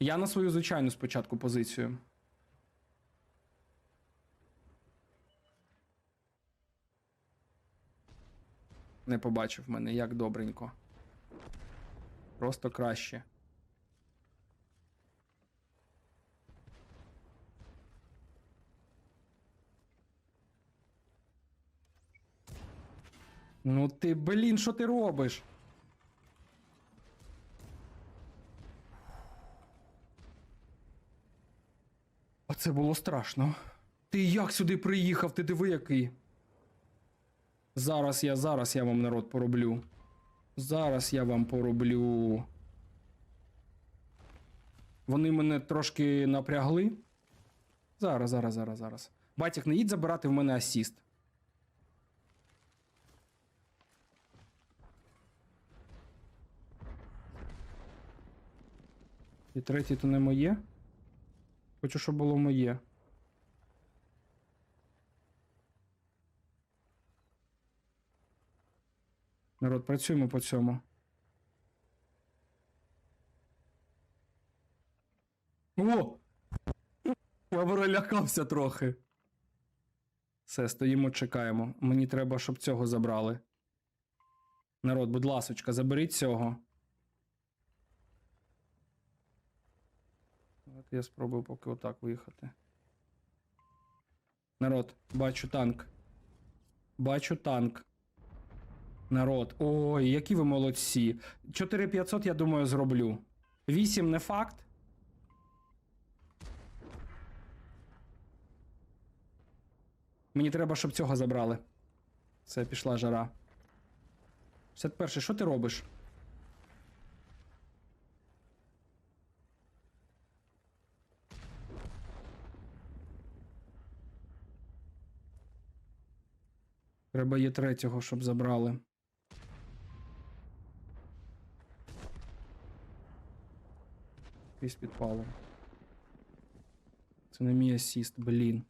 Я на свою звичайну спочатку позицію. Не побачив мене, як добренько. Просто краще. Ну ти, блін, що ти робиш? Це було страшно. Ти як сюди приїхав? Ти диви який. Зараз я, зараз я вам народ пороблю. Зараз я вам пороблю. Вони мене трошки напрягли. Зараз, зараз, зараз, зараз. Батік, не їдь забирати в мене асіст. І третє то не моє. Хочу, щоб було моє. Народ, працюємо по цьому. О! Я перелякався трохи. Все, стоїмо, чекаємо. Мені треба, щоб цього забрали. Народ, будь ласочка, заберіть цього. Я спробую поки отак виїхати. Народ, бачу танк. Бачу танк. Народ. Ой, які ви молодці. 4500, я думаю, зроблю. 8 не факт. Мені треба, щоб цього забрали. Це пішла жара. 51, що ти робиш? Треба є третього, щоб забрали. Крізь підпалом. Це не мій асіст, блін.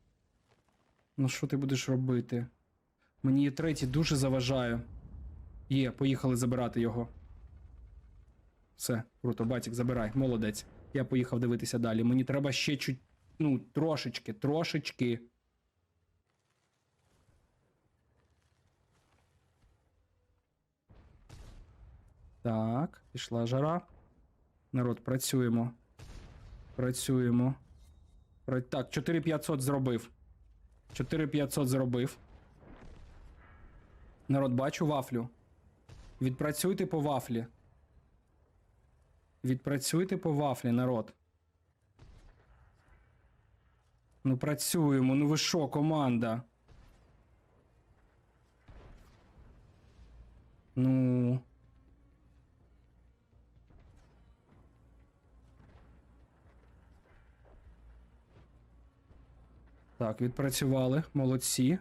Ну що ти будеш робити? Мені є третій дуже заважає. Є, поїхали забирати його. Все, круто, батік, забирай, молодець. Я поїхав дивитися далі. Мені треба ще чуть. Ну, трошечки, трошечки. Так, пішла жара. Народ, працюємо. Працюємо. Так, 4500 зробив. 4500 зробив. Народ, бачу вафлю. Відпрацюйте по вафлі. Відпрацюйте по вафлі, народ. Ну, працюємо. Ну ви що, команда? Ну. Так, відпрацювали. Молодці.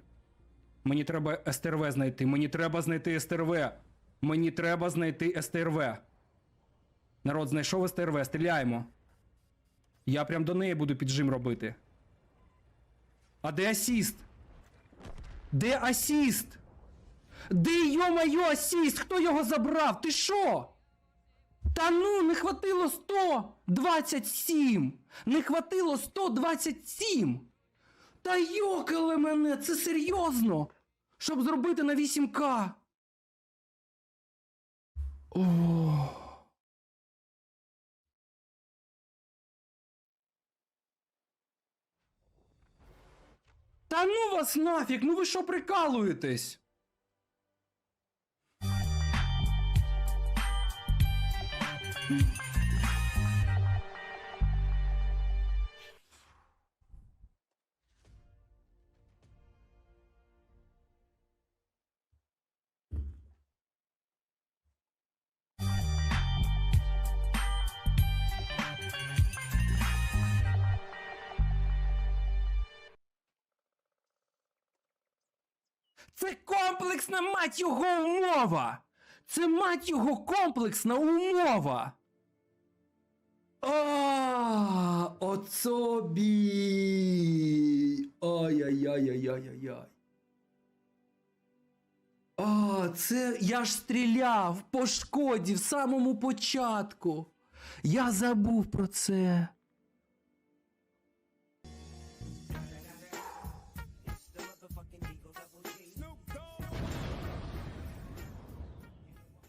Мені треба СТРВ знайти. Мені треба знайти СТРВ. Мені треба знайти СТРВ. Народ знайшов СТРВ. Стріляємо. Я прям до неї буду піджим робити. А де асіст? Де асіст? Де йо-моє асіст? Хто його забрав? Ти що? Та ну, не хватило 127! Не хватило 127! Та йокали мене, це серйозно! Щоб зробити на 8К. О. Та ну вас нафіг, ну ви що прикалуєтесь? Це комплексна мать його умова! Це мать його комплексна умова! А, оцобі! Ай-яй-яй-яй-яй-яй. А, це я ж стріляв по шкоді в самому початку. Я забув про це.